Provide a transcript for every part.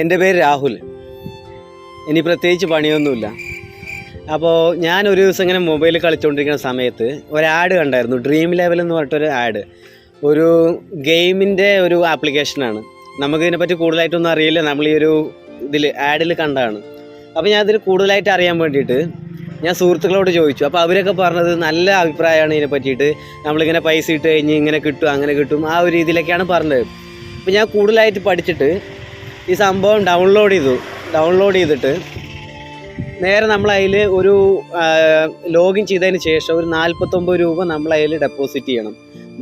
എന്റെ പേര് രാഹുൽ. ഇനി പ്രത്യേകിച്ച് പണിയൊന്നുമില്ല. അപ്പോൾ ഞാൻ ഒരു ദിവസം ഇങ്ങനെ മൊബൈലിൽ കളിച്ചുകൊണ്ടിരിക്കുന്ന സമയത്ത് ഒരു ആഡ് കണ്ടായിരുന്നു. ഡ്രീം ലെവൽ എന്ന് പറഞ്ഞിട്ടൊരു ആഡ് ഒരു ഗെയിമിന്റെ ഒരു ആപ്ലിക്കേഷനാണ് നമുക്ക് ഇതിനെപ്പറ്റി കൂടുതലായിട്ടൊന്നും അറിയില്ല. നമ്മൾ ഈ ഒരു ഇതിൽ ആഡിൽ കണ്ടാണ് അപ്പോൾ ഞാൻ ഇതിൽ കൂടുതലായിട്ട് അറിയാൻ വേണ്ടിയിട്ട് ഞാൻ സുഹൃത്തുക്കളോട് ചോദിച്ചു. അപ്പോൾ അവരൊക്കെ പറഞ്ഞത് നല്ല അഭിപ്രായമാണ് ഇതിനെ പറ്റിയിട്ട്. നമ്മളിങ്ങനെ പൈസ ഇട്ട് കഴിഞ്ഞ് ഇങ്ങനെ കിട്ടും അങ്ങനെ കിട്ടും ആ ഒരു രീതിയിലൊക്കെയാണ് പറഞ്ഞത്. അപ്പോൾ ഞാൻ കൂടുതലായിട്ട് പഠിച്ചിട്ട് ഈ സംഭവം ഡൗൺലോഡ് ചെയ്തു. ഡൗൺലോഡ് ചെയ്തിട്ട് നേരെ നമ്മൾ അതിൽ ഒരു ലോഗിൻ ചെയ്തതിന് ശേഷം ഒരു നാൽപ്പത്തൊമ്പത് രൂപ നമ്മൾ അതിൽ ഡെപ്പോസിറ്റ് ചെയ്യണം.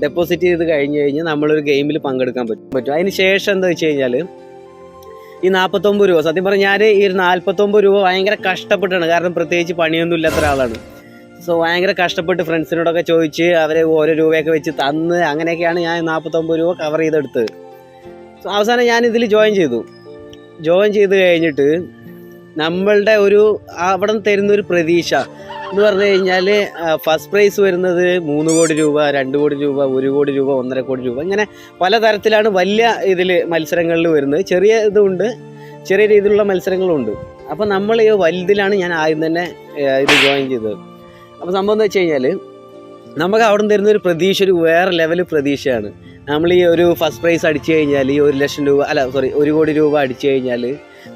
ഡെപ്പോസിറ്റ് ചെയ്ത് കഴിഞ്ഞ് കഴിഞ്ഞാൽ നമ്മളൊരു ഗെയിമിൽ പങ്കെടുക്കാൻ പറ്റും. പറ്റും. അതിന് ശേഷം എന്താ വെച്ച് കഴിഞ്ഞാൽ ഈ നാൽപ്പത്തൊമ്പത് രൂപ സത്യം പറഞ്ഞാൽ ഞാൻ ഈ ഒരു നാൽപ്പത്തൊമ്പത് രൂപ ഭയങ്കര കഷ്ടപ്പെട്ടാണ്. കാരണം പ്രത്യേകിച്ച് പണിയൊന്നും ഇല്ലാത്ത ഒരാളാണ്. സോ ഭയങ്കര കഷ്ടപ്പെട്ട് ഫ്രണ്ട്സിനോടൊക്കെ ചോദിച്ച് അവരെ ഓരോ രൂപയൊക്കെ വെച്ച് തന്ന് അങ്ങനെയൊക്കെയാണ് ഞാൻ നാൽപ്പത്തൊമ്പത് രൂപ കവർ ചെയ്തെടുത്തത്. അവസാനം ഞാൻ ഇതിൽ ജോയിൻ ചെയ്തു. ജോയിൻ ചെയ്ത് കഴിഞ്ഞിട്ട് നമ്മളുടെ ഒരു അവിടെ തരുന്ന ഒരു പ്രതീക്ഷ എന്ന് പറഞ്ഞു കഴിഞ്ഞാൽ ഫസ്റ്റ് പ്രൈസ് വരുന്നത് മൂന്ന് കോടി രൂപ രണ്ട് കോടി രൂപ ഒരു കോടി രൂപ ഒന്നര കോടി രൂപ ഇങ്ങനെ പലതരത്തിലാണ് വലിയ ഇതിൽ മത്സരങ്ങളിൽ വരുന്നത്. ചെറിയ ഇതുണ്ട് ചെറിയ രീതിയിലുള്ള മത്സരങ്ങളുണ്ട്. അപ്പോൾ നമ്മൾ ഈ വലുതിലാണ് ഞാൻ ആദ്യം തന്നെ ഇത് ജോയിൻ ചെയ്തത്. അപ്പോൾ സംഭവം എന്ന് വെച്ച് കഴിഞ്ഞാൽ നമുക്ക് അവിടെ നിന്ന് തരുന്ന ഒരു പ്രതീക്ഷ ഒരു വേറെ ലെവൽ പ്രതീക്ഷയാണ്. നമ്മൾ ഈ ഒരു ഫസ്റ്റ് പ്രൈസ് അടിച്ചു കഴിഞ്ഞാൽ ഈ ഒരു ലക്ഷം രൂപ അല്ല സോറി ഒരു കോടി രൂപ അടിച്ചു കഴിഞ്ഞാൽ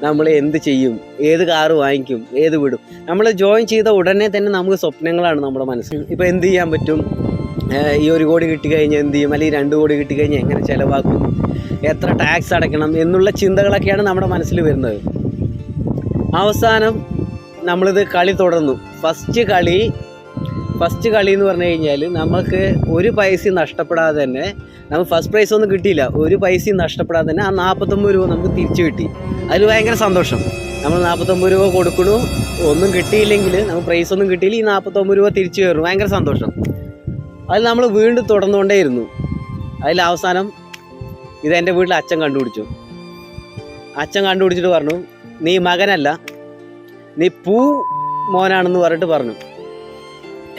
നമ്മൾ എന്ത് ചെയ്യും? ഏത് കാറ് വാങ്ങിക്കും? ഏത് വിടും? നമ്മൾ ജോയിൻ ചെയ്ത ഉടനെ തന്നെ നമുക്ക് സ്വപ്നങ്ങളാണ് നമ്മുടെ മനസ്സിൽ. ഇപ്പോൾ എന്ത് ചെയ്യാൻ പറ്റും? ഈ ഒരു കോടി കിട്ടിക്കഴിഞ്ഞാൽ എന്ത് ചെയ്യും? അല്ലെങ്കിൽ രണ്ട് കോടി കിട്ടിക്കഴിഞ്ഞാൽ എങ്ങനെ ചിലവാക്കും? എത്ര ടാക്സ് അടയ്ക്കണം? എന്നുള്ള ചിന്തകളൊക്കെയാണ് നമ്മുടെ മനസ്സിൽ വരുന്നത്. അവസാനം നമ്മളിത് കളി തുടർന്നു. ഫസ്റ്റ് കളി ഫസ്റ്റ് കളി എന്ന് പറഞ്ഞു കഴിഞ്ഞാൽ നമുക്ക് ഒരു പൈസയും നഷ്ടപ്പെടാതെ തന്നെ നമുക്ക് ഫസ്റ്റ് പ്രൈസ് ഒന്നും കിട്ടിയില്ല. ഒരു പൈസയും നഷ്ടപ്പെടാതെ തന്നെ ആ നാൽപ്പത്തൊമ്പത് രൂപ നമുക്ക് തിരിച്ചു കിട്ടി. അതിൽ ഭയങ്കര സന്തോഷം. നമ്മൾ നാൽപ്പത്തൊമ്പത് രൂപ കൊടുക്കണു. ഒന്നും കിട്ടിയില്ലെങ്കിൽ നമുക്ക് പ്രൈസ് ഒന്നും കിട്ടിയില്ല. ഈ നാൽപ്പത്തൊമ്പത് രൂപ തിരിച്ചു കയറും ഭയങ്കര സന്തോഷം. അതിൽ നമ്മൾ വീണ്ടും തുടർന്നുകൊണ്ടേയിരുന്നു. അതിൽ അവസാനം ഇത് എന്റെ വീട്ടിൽ അച്ഛൻ കണ്ടുപിടിച്ചു. അച്ഛൻ കണ്ടുപിടിച്ചിട്ട് പറഞ്ഞു നീ മകനല്ല. നീ പൂ മോനാണെന്ന് പറഞ്ഞിട്ട് പറഞ്ഞു.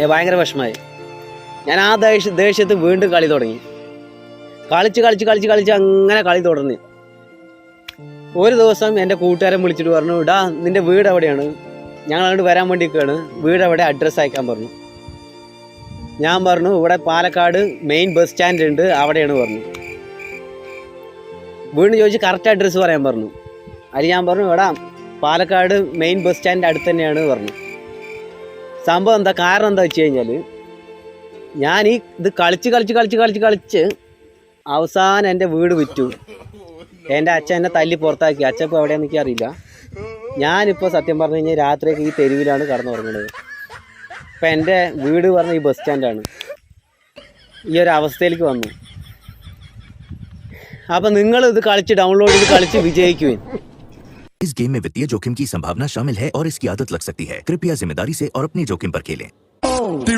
ഭയങ്കര വിഷമായി. ഞാൻ ആ ദേഷ്യ ദേഷ്യത്ത് വീണ്ടും കളി തുടങ്ങി. കളിച്ച് കളിച്ച് കളിച്ച് കളിച്ച് അങ്ങനെ കളി തുടർന്ന്. ഒരു ദിവസം എന്റെ കൂട്ടുകാരൻ വിളിച്ചിട്ട് പറഞ്ഞു ഇടാ നിന്റെ വീട് എവിടെയാണ്? ഞങ്ങൾ അങ്ങോട്ട് വരാൻ വേണ്ടി നിൽക്കുകയാണ്. വീട് എവിടെ അഡ്രസ്സ് അയക്കാൻ പറഞ്ഞു. ഞാൻ പറഞ്ഞു ഇവിടെ പാലക്കാട് മെയിൻ ബസ് സ്റ്റാൻഡ് ഉണ്ട് അവിടെയാണ് പറഞ്ഞു. വീണ്ടും ചോദിച്ച് കറക്റ്റ് അഡ്രസ്സ് പറയാൻ പറഞ്ഞു. അതിൽ ഞാൻ പറഞ്ഞു ഇവിടെ പാലക്കാട് മെയിൻ ബസ് സ്റ്റാൻഡ് അടുത്ത് തന്നെയാണ് പറഞ്ഞു. സംഭവം എന്താ? കാരണം എന്താ വെച്ച് കഴിഞ്ഞാൽ ഞാൻ ഈ ഇത് കളിച്ച് കളിച്ച് കളിച്ച് കളിച്ച് കളിച്ച് അവസാനം എന്റെ വീട് വിറ്റു. എന്റെ അച്ഛൻ എന്നെ തല്ലി പുറത്താക്കി. അച്ഛൻ ഇപ്പോൾ എവിടെയാണെന്ന് എനിക്ക് അറിയില്ല. ഞാനിപ്പോൾ സത്യം പറഞ്ഞു കഴിഞ്ഞാൽ രാത്രിയൊക്കെ ഈ തെരുവിലാണ് കടന്നുറങ്ങുന്നത് ഇപ്പം എന്റെ വീട് പറഞ്ഞ ഈ ബസ് സ്റ്റാൻഡാണ്. ഈ ഒരു അവസ്ഥയിലേക്ക് വന്നു. അപ്പം നിങ്ങൾ ഇത് കളിച്ച് ഡൗൺലോഡ് ചെയ്ത് കളിച്ച് വിജയിക്കുവിൻ इस गेम में वित्तीय जोखिम की संभावना शामिल है और इसकी आदत लग सकती है। कृपया ज़िम्मेदारी से और अपने जोखिम पर खेलें। They